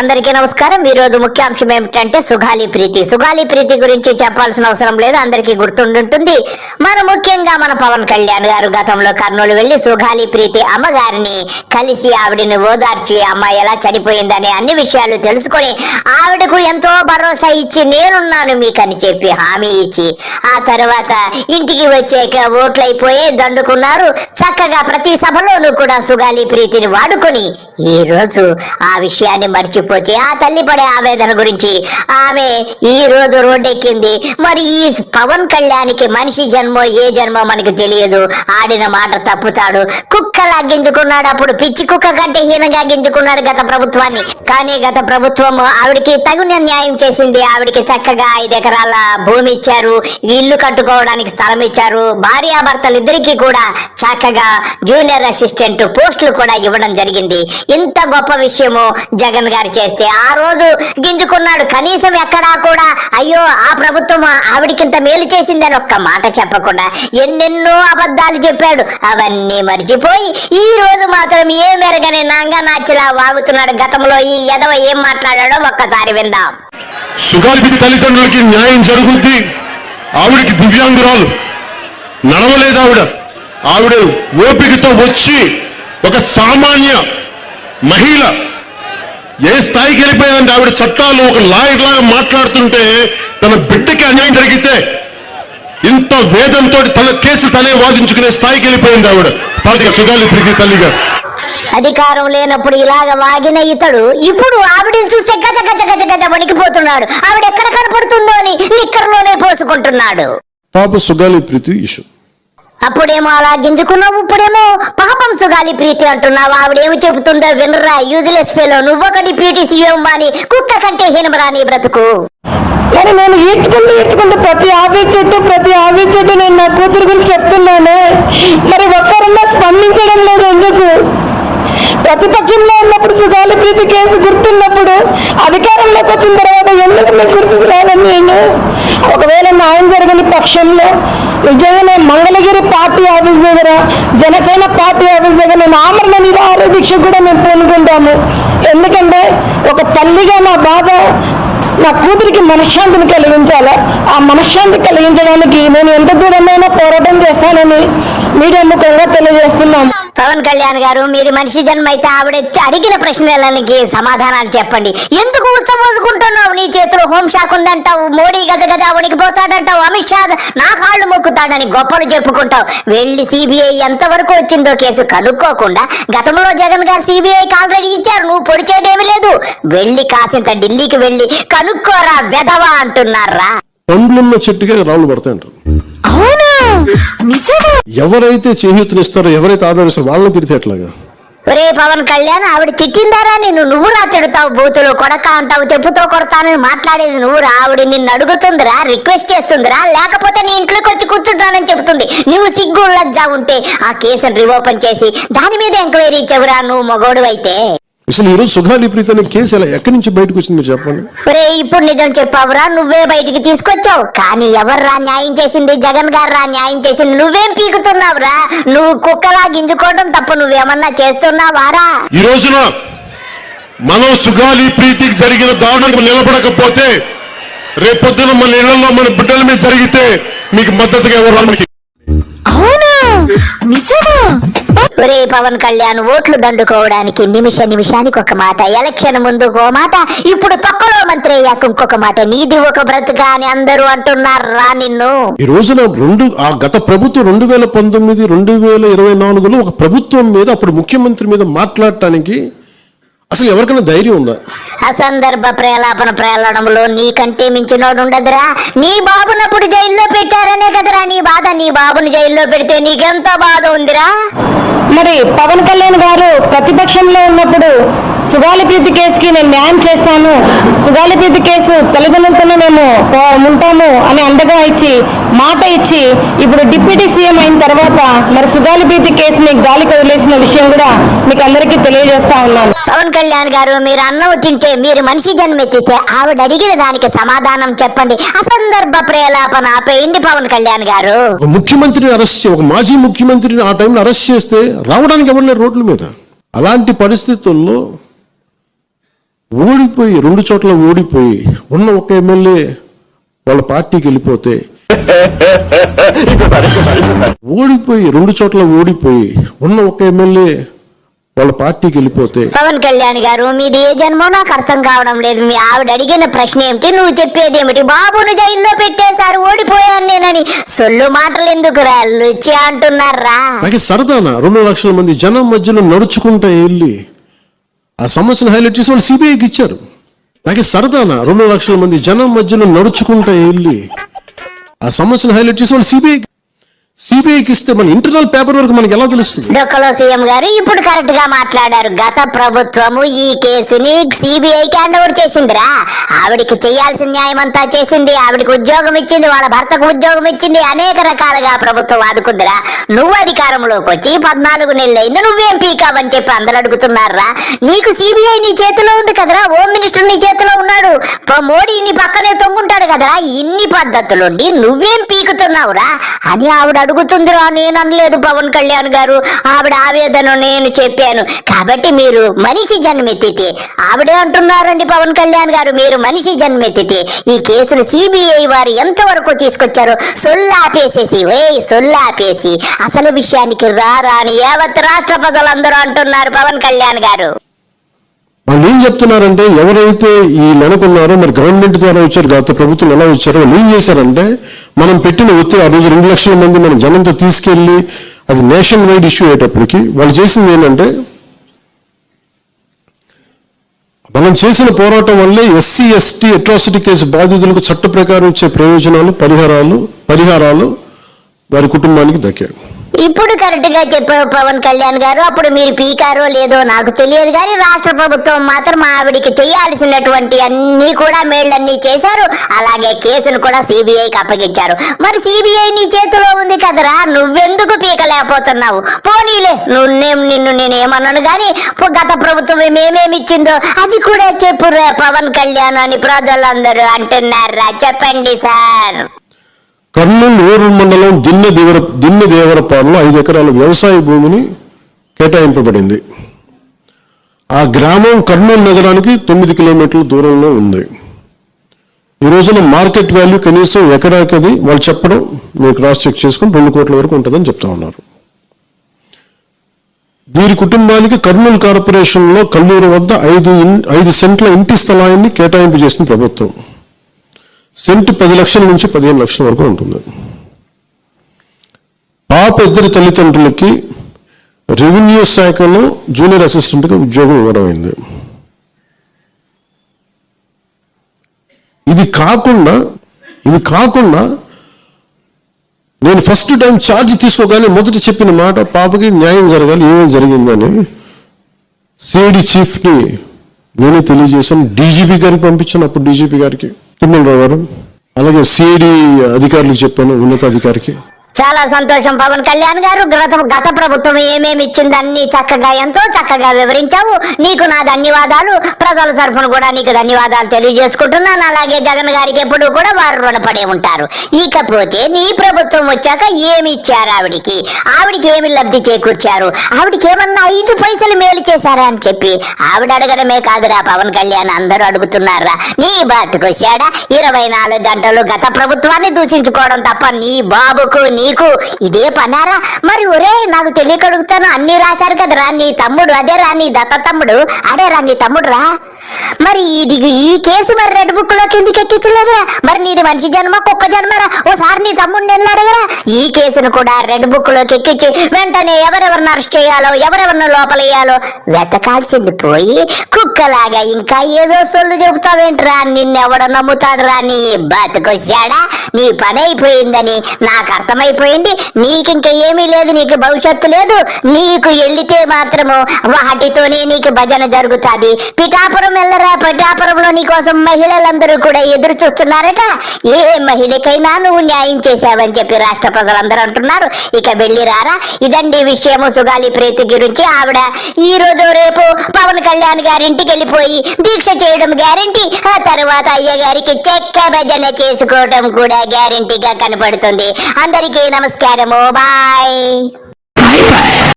అందరికీ నమస్కారం. ఈ రోజు ముఖ్యాంశం ఏమిటంటే సుగాలి ప్రీతి. సుగాలి ప్రీతి గురించి చెప్పాల్సిన అవసరం లేదు. అందరికీ గుర్తుండుంటుంది. మన ముఖ్యంగా మన పవన్ కళ్యాణ్ గారు గతంలో కర్నూలు వెళ్ళి సుగాలి ప్రీతి అమ్మగారిని కలిసి ఆవిడని ఓదార్చి అమ్మాయి ఎలా చనిపోయిందని అన్ని విషయాలు తెలుసుకొని ఆవిడకు ఎంతో భరోసా ఇచ్చి నేనున్నాను మీకని చెప్పి హామీ ఇచ్చి ఆ తర్వాత ఇంటికి వచ్చాక ఓట్లైపోయి దండుకున్నారు. చక్కగా ప్రతి సభలోనూ కూడా సుగాలి ప్రీతిని వాడుకొని ఈ రోజు ఆ విషయాన్ని మర్చిపోతే ఆ తల్లి పడే ఆవేదన గురించి ఆమె ఈ రోజు రోడ్డెక్కింది. మరి ఈ పవన్ కళ్యాణ్కి మనిషి జన్మో ఏ జన్మో మనకు తెలియదు. ఆడిన మాట తప్పుతాడు. కుక్కలా గింజుకున్నాడు అప్పుడు. పిచ్చి కుక్క కంటే హీనంగా గింజుకున్నాడు గత ప్రభుత్వాన్ని. కానీ గత ప్రభుత్వం ఆవిడికి తగిన న్యాయం చేసింది. ఆవిడికి చక్కగా ఐదు ఎకరాల భూమి ఇచ్చారు. ఇల్లు కట్టుకోవడానికి స్థలం ఇచ్చారు. భార్యాభర్తలు ఇద్దరికి కూడా చక్కగా జూనియర్ అసిస్టెంట్ పోస్టులు కూడా ఇవ్వడం జరిగింది. ఇంత గొప్ప విషయము జగన్ గారు చేస్తే ఆ రోజు గింజుకున్నాడు. కనీసం ఎక్కడా కూడా అయ్యో ఆ ప్రభుత్వం ఆవిడకింత మేలు చేసిందని ఒక్క మాట చెప్పకుండా ఎన్నెన్నో అబద్ధాలు చెప్పాడు. అవన్నీ మర్చిపోయి ఈ రోజు మాత్రం ఏ మెరగని నాంగా నాచిలా వాగుతున్నాడు. గతంలో ఈ ఎదవ ఏం మాట్లాడాడో ఒక్కసారి విందాం. సుగాలిపితి తల్లిదండ్రులకి న్యాయం జరుగుద్ది. ఆవిడకి దివ్యాంగురాలు నడవలేదు ఆవిడ. ఆవిడ ఓపికతో వచ్చి ఒక సామాన్య మహిళ ఏ స్థాయికి వెళ్ళిపోయిందంటే ఆవిడ చట్టాలు ఒక లాయర్ లాగా మాట్లాడుతుంటే తన బిడ్డకి అన్యాయం జరిగితే ఇంత వేదంతో తన కేసు తనే వాదించుకునే స్థాయికి వెళ్ళిపోయింది ఆవిడ. పాతిక సుగాలి ప్రీతి తల్లిగా. అధికారం లేనప్పుడు ఇలాగ వాగిన ఇతడు ఇప్పుడు ఆవిడని చూస్తే గజ గజ గజ గజ వణికిపోతున్నాడు. ఆవిడ ఎక్కడ కనపడుతుందో అని నిక్కర్లోనే పోసుకుంటున్నాడు. పాప సుగాలి ప్రీతి ఇష్యూ అప్పుడేమో అలా గింజుకున్నావు ఇప్పుడేమో పాపం సుగాలి ప్రీతి అంటున్నావు. ఆవిడేమి చెబుతుందో వినరా యూజ్లెస్ ఫెలో నువ్వొక డిప్యూటీ సీఎం అని కుక్క కంటే హీనమరా నీ బ్రతుకు? మరి నేను ఈడ్చుకుంటూ ఈడ్చుకుంటూ ప్రతి ఆఫీస్ చుట్టూ ప్రతి ఆఫీస్ చుట్టూ నేను నా కూతురు గురించి చెప్తున్నాను. మరి ఒక్కరన్నా స్పందించడం లేదు ఎందుకు? ప్రతిపక్షంలో ఉన్నప్పుడు సుగాలి ప్రీతి కేసు గుర్తున్నప్పుడు అధికారంలోకి వచ్చిన తర్వాత ఎందుకు మీకు గుర్తుకు రాదని నేను? ఒకవేళ న్యాయం జరగని పక్షంలో నిజంగానే మంగళగిరి పార్టీ ఆఫీస్ దగ్గర జనసేన పార్టీ ఆఫీస్ దగ్గర నేను ఆమరణ నిరాహార దీక్ష కూడా మేము పూనుకుంటాము ఎందుకంటే ఒక తల్లిగా నా బాధ నా కూతురికి మనశ్శాంతిని కలిగించాలి? ఆ మనశ్శాంతి కలిగించడానికి నేను ఎంత దూరమైనా పోరాటం చేస్తానని మీడియా ముఖంగా తెలియజేస్తున్నాను పవన్ కళ్యాణ్ గారు మీరు మనిషి జన్మ అయితే ఆవిడ అడిగిన ప్రశ్నలకి సమాధానాలు చెప్పండి. ఎందుకు ఉచ్చమోసుకుంటున్నావు నీ చేతిలో హోంశాఖ ఉందంటావు. మోడీ గజ గజ వణికిపోతాడంటావు అమిత్ షా నా కాళ్ళు మొక్కుతాడని గొప్పలు చెప్పుకుంటావు. వెళ్ళి సిబిఐ ఎంతవరకు వచ్చిందో కేసు కనుక్కోకుండా గతంలో జగన్ గారు సిబిఐకి ఆల్రెడీ ఇచ్చారు. నువ్వు పొడి లేదు. వెళ్ళి కాసింత ఢిల్లీకి వెళ్ళి కనుక్కోరా వెధవా అంటున్నారా? పండ్లున్న చెట్టుగా రాళ్ళు పడతాయంటారు. అవునా? నిజమా. ఎవరైతే చేయూతనిస్తారో ఎవరైతే ఆదరిస్తారో వాళ్ళని తిడితే ఎట్లాగా? ఒరే పవన్ కళ్యాణ్ ఆవిడ తిట్టిందారా నిన్ను? నువ్వు రా తిడతావు బూతులు కొడక అంటావు చెప్పుతో కొడతానని మాట్లాడేది నువ్వు రా ఆవిడ నిన్ను అడుగుతుందిరా రిక్వెస్ట్ చేస్తుందిరా? లేకపోతే నీ ఇంట్లోకి వచ్చి కూర్చుంటానని చెప్తుంది. నువ్వు సిగ్గు లజ్జా ఉంటే ఆ కేసును రివోపెన్ చేసి దాని మీద ఎంక్వైరీ చెవురా నువ్వు మగోడు అయితే. అసలు ఈరోజు సుగాలి ప్రీతి అనే కేసు ఎలా ఎక్కడి నుంచి బయటకు వచ్చింది మీరు చెప్పండి. ఒరే ఇప్పుడు నిజం చెప్పావురా నువ్వే బయటికి తీసుకొచ్చావు. కానీ ఎవర్రా న్యాయం చేసింది? జగన్ గారు రా న్యాయం చేసింది? నువ్వేం పీకుతున్నావురా? నువ్వు కుక్కలా గింజుకోవడం తప్ప నువ్వేమన్నా చేస్తున్నావారా? ఈ రోజున మనం సుగాలి ప్రీతికి జరిగిన దారుణానికి నిలబడకపోతే రేపొద్దున మన ఇళ్ళలో మన బిడ్డల మీద జరిగితే మీకు మద్దతుగా ఎవరు అవునా? నిజమా? ఒరే పవన్ కళ్యాణ్ ఓట్లు దండుకోవడానికి నిమిష నిమిషానికి ఒక మాట ఎలక్షన్ ముందు ఒక మాట ఇప్పుడు తొక్కలో మంత్రి అయ్యాక ఇంకొక మాట నీది ఒక బ్రతుక అని అందరూ అంటున్నారా నిన్ను? ఈ రోజున రెండు ఆ గత ప్రభుత్వం రెండు వేల పంతొమ్మిది రెండు వేల ఇరవై నాలుగులో ఒక ప్రభుత్వం మీద అప్పుడు ముఖ్యమంత్రి మీద మాట్లాడటానికి అసలు ఎవరికైనా ధైర్యం ఉందా? అసందర్భ ప్రేలాపన ప్రేలడంలో నీకంటే మించినోడు ఉండదురా. నీ బాబునప్పుడు జైల్లో పెట్టారనే కదరా నీ బాధ. నీ బాబుని జైల్లో పెడితే నీకెంత బాధ ఉందిరా? మరి పవన్ కళ్యాణ్ గారు ప్రతిపక్షంలో ఉన్నప్పుడు సుగాలి ప్రీతి కేసుకి నేను న్యాయం చేస్తాను. సుగాలి ప్రీతి కేసు తల్లిదండ్రులతోనే మేము ఉంటాము అని అండగా ఇచ్చి మాట ఇచ్చి ఇప్పుడు డిప్యూటీ సీఎం అయిన తర్వాత మరి సుగాలి ప్రీతి కేసుని గాలికి వదిలేసిన విషయం కూడా మీకు అందరికీ తెలియజేస్తా ఉన్నాను. పవన్ కళ్యాణ్ గారు మీరు అన్నం తింటే మీరు మనిషి జన్మెత్తితే ఆవిడ అడిగిన దానికి సమాధానం చెప్పండి. అసందర్భ ప్రేలాపన ఆపేయండి పవన్ కళ్యాణ్ గారు. ముఖ్యమంత్రిని అరెస్ట్ ఒక మాజీ ముఖ్యమంత్రిని ఆ టైంలో అరెస్ట్ చేస్తే రావడానికి ఎవరు రోడ్ల మీద? అలాంటి పరిస్థితుల్లో ఓడిపోయి రెండు చోట్ల ఓడిపోయి ఉన్న ఒక ఎమ్మెల్యే వాళ్ళ పార్టీకి వెళ్ళిపోతే ఓడిపోయి రెండు చోట్ల ఓడిపోయి ఉన్న ఒక ఎమ్మెల్యే వాళ్ళ పార్టీకి వెళ్ళిపోతే పవన్ కళ్యాణ్ గారు మీది ఏ జన్మో నాకు అర్థం కావడం లేదు. మీ ఆవిడ అడిగిన ప్రశ్న ఏమిటి? నువ్వు చెప్పేది ఏమిటి? బాబును జైల్లో పెట్టేశారు ఓడిపోయాను నేనని. సొల్లు మాటలు ఎందుకు రా? లుచి అంటున్నారా? నాకు సరదానా? రెండు లక్షల మంది జనం మధ్యలో నడుచుకుంటా వెళ్ళి ఆ సమస్యను హైలైట్ చేసి వాళ్ళు సిబిఐకి ఇచ్చారు. నాకు సరదానా రెండు లక్షల మంది జనం మధ్యలో నడుచుకుంటా వెళ్ళి ఆ సమస్యను హైలైట్ చేసి వాళ్ళు సిబిఐకి సిబిఐకి ఇస్తే మన ఇంటర్నల్ పేపర్ వరకు మనకి ఎలా తెలుస్తుంది? డొక్కలో సీఎం గారు ఇప్పుడు కరెక్ట్గా మాట్లాడారు. గత ప్రభుత్వము ఈ కేసుని సిబిఐకి హ్యాండ్ ఓవర్ చేసిందిరా. ఆవిడికి చేయాల్సిన న్యాయం అంతా చేసింది. ఆవిడికి ఉద్యోగం ఇచ్చింది. వాళ్ళ భర్తకు ఉద్యోగం ఇచ్చింది. అనేక రకాలుగా ప్రభుత్వం ఆదుకుందిరా. నువ్వు అధికారంలోకి వచ్చి పద్నాలుగు నెలలైంది. నువ్వేం పీకావని చెప్పి అందరు అడుగుతున్నారా? నీకు సిబిఐ నీ చేతిలో ఉంది కదరా. హోమ్ మినిస్టర్ నీ చేతిలో ఉన్నాడు. మోడీ నీ పక్కనే తొంగుంటాడు కదరా. ఇన్ని పద్ధతులుండి నువ్వేం పీకుతున్నావురా? అని ఆవిడ అడుగుతుందిరా నేను అనలేదు పవన్ కళ్యాణ్ గారు. ఆవిడ ఆవేదన నేను చెప్పాను. కాబట్టి మీరు మనిషి జన్మెత్తితే. ఆవిడే అంటున్నారండి పవన్ కళ్యాణ్ గారు మీరు మనిషి జన్మెత్తితే. ఈ కేసును సిబిఐ వారు ఎంతవరకు తీసుకొచ్చారో సొల్లాపేసేసి వేయ్ సొల్లాపేసి అసలు విషయానికి రారా అని యావత్ రాష్ట్ర ప్రజలందరూ అంటున్నారు పవన్ కళ్యాణ్ గారు. చెప్తున్నారంటే ఎవరైతే ఈ నెలకొన్నారో మరి గవర్నమెంట్ ద్వారా వచ్చారు గత ప్రభుత్వం ఎలా వచ్చారో వాళ్ళు ఏం చేశారంటే మనం పెట్టిన ఒత్తిడి ఆ రోజు రెండు లక్షల మంది మన జనంతో తీసుకెళ్ళి అది నేషన్ వైడ్ ఇష్యూ అయ్యేటప్పటికి వాళ్ళు చేసింది ఏంటంటే మనం చేసిన పోరాటం వల్లే ఎస్సీ ఎస్టీ అట్రాసిటీ కేసు బాధితులకు చట్ట ప్రకారం ఇచ్చే ప్రయోజనాలు పరిహారాలు పరిహారాలు వారి కుటుంబానికి దక్కాయి. ఇప్పుడు కరెక్ట్గా చెప్పావు పవన్ కళ్యాణ్ గారు. అప్పుడు మీరు పీకారో లేదో నాకు తెలియదు కానీ రాష్ట్ర ప్రభుత్వం మాత్రం ఆవిడికి చేయాల్సినటువంటి అన్ని కూడా మేళ్ళన్నీ చేశారు. అలాగే కేసును కూడా సిబిఐకి అప్పగించారు. మరి సిబిఐ నీ చేతిలో ఉంది కదరా? నువ్వెందుకు పీకలేకపోతున్నావు? పోనీలే నువ్వు నిన్ను నేనేమన్నాను కానీ గత ప్రభుత్వం మేమేమి ఇచ్చిందో అది కూడా చెప్పురే పవన్ కళ్యాణ్ అని ప్రజలందరూ అంటున్నారా? చెప్పండి సార్. కర్నూలు ఊరు మండలం దిన్నె దేవర దిన్నె దేవరపాడులో ఐదు ఎకరాల వ్యవసాయ భూమిని కేటాయింపబడింది. ఆ గ్రామం కర్నూలు నగరానికి తొమ్మిది కిలోమీటర్ల దూరంలో ఉంది. ఈ రోజున మార్కెట్ వాల్యూ కనీసం ఎకరాకి అది వాళ్ళు చెప్పడం మీరు క్రాస్ చెక్ చేసుకుని రెండు కోట్ల వరకు ఉంటుందని చెప్తా ఉన్నారు. వీరి కుటుంబానికి కర్నూలు కార్పొరేషన్లో కల్లూరు వద్ద ఐదు ఇన్- ఐదు సెంట్ల ఇంటి స్థలాన్ని కేటాయింపు చేసిన ప్రభుత్వం. సెంటు పది లక్షల నుంచి పదిహేను లక్షల వరకు ఉంటుంది. పాప ఇద్దరు తల్లిదండ్రులకి రెవెన్యూ శాఖలో జూనియర్ అసిస్టెంట్గా ఉద్యోగం ఇవ్వడమైంది ఇది కాకుండా ఇది కాకుండా నేను ఫస్ట్ టైం ఛార్జ్ తీసుకోగానే మొదట చెప్పిన మాట పాపకి న్యాయం జరగాలి ఏమేమి జరిగిందని సిఐడి చీఫ్ని నేనే తెలియజేశాను. డీజీపీ గారికి పంపించాను అప్పుడు డీజీపీ గారికి. తిమ్మలరావు గారు అలాగే సిఐడి అధికారులకు చెప్పాను ఉన్నతాధికారికి. చాలా సంతోషం. పవన్ కళ్యాణ్ గారు గత గత ప్రభుత్వం ఏమేమి ఇచ్చిందని చక్కగా ఎంతో చక్కగా వివరించావు. నీకు నా ధన్యవాదాలు. ప్రజల తరఫున కూడా నీకు ధన్యవాదాలు తెలియజేసుకుంటున్నాను. అలాగే జగన్ గారికి ఎప్పుడు కూడా వారు రుణపడి ఉంటారు. ఇకపోతే నీ ప్రభుత్వం వచ్చాక ఏమి ఇచ్చారు ఆవిడికి? ఆవిడికి ఏమి లబ్ధి చేకూర్చారు? ఆవిడికి ఏమన్నా ఐదు పైసలు మేలు చేశారా అని చెప్పి ఆవిడ అడగడమే కాదురా పవన్ కళ్యాణ్. అందరూ అడుగుతున్నారా? నీ బతుకొచ్చాడా ఇరవై నాలుగు గంటలు గత ప్రభుత్వాన్ని దూషించుకోవడం తప్ప నీ బాబుకు నీ నీకు ఇదే పనారా? మరి ఒరే నాకు తెలియక అడుగుతాను అన్ని రాశారు కదరా నీ తమ్ముడు అదేరా నీ దత్త తమ్ముడు అడేరా నీ తమ్ముడు రా మరి ఇది ఈ కేసు మరి రెడ్ బుక్లోకి ఎందుకు ఎక్కించలేదురా. మరి నీది మనిషి జన్మ కుక్క జన్మరా? ఓసారి నీ తమ్ముడిని వెళ్ళి అడగరా. ఈ కేసును కూడా రెడ్ బుక్లోకి ఎక్కించి వెంటనే ఎవరెవరిని అరెస్ట్ చేయాలో ఎవరెవరిని లోపలేయాలో వెతకాల్సింది పోయి కుక్కలాగా ఇంకా ఏదో సొల్లు చెబుతావేంట్రా? నిన్నెవడ నమ్ముతాడురా నీ బతుకొచ్చాడా నీ పని అయిపోయిందని నాకు అర్థమైపోయింది. నీకింక ఏమీ లేదు నీకు భవిష్యత్తు లేదు. నీకు వెళ్ళితే మాత్రము వాటితోనే నీకు భజన జరుగుతాది. పిఠాపురం వెళ్ళరా? పిఠాపురంలో నీకోసం మహిళలందరూ కూడా ఎదురు చూస్తున్నారట. ఏ మహిళకైనా నువ్వు న్యాయం చేశావని చెప్పి రాష్ట్ర ప్రజలందరూ అంటున్నారు. ఇక వెళ్ళి రారా? ఇదండి విషయము సుగాలి ప్రీతి గురించి. ఆవిడ ఈ రోజు రేపు పవన్ కళ్యాణ్ గారింటికి వెళ్ళిపోయి దీక్ష చేయడం గ్యారంటీ. ఆ తర్వాత అయ్య గారికి చెక్క భజన చేసుకోవడం కూడా గ్యారంటీగా కనపడుతుంది. అందరికీ നമസ്കാരമോ ബൈ.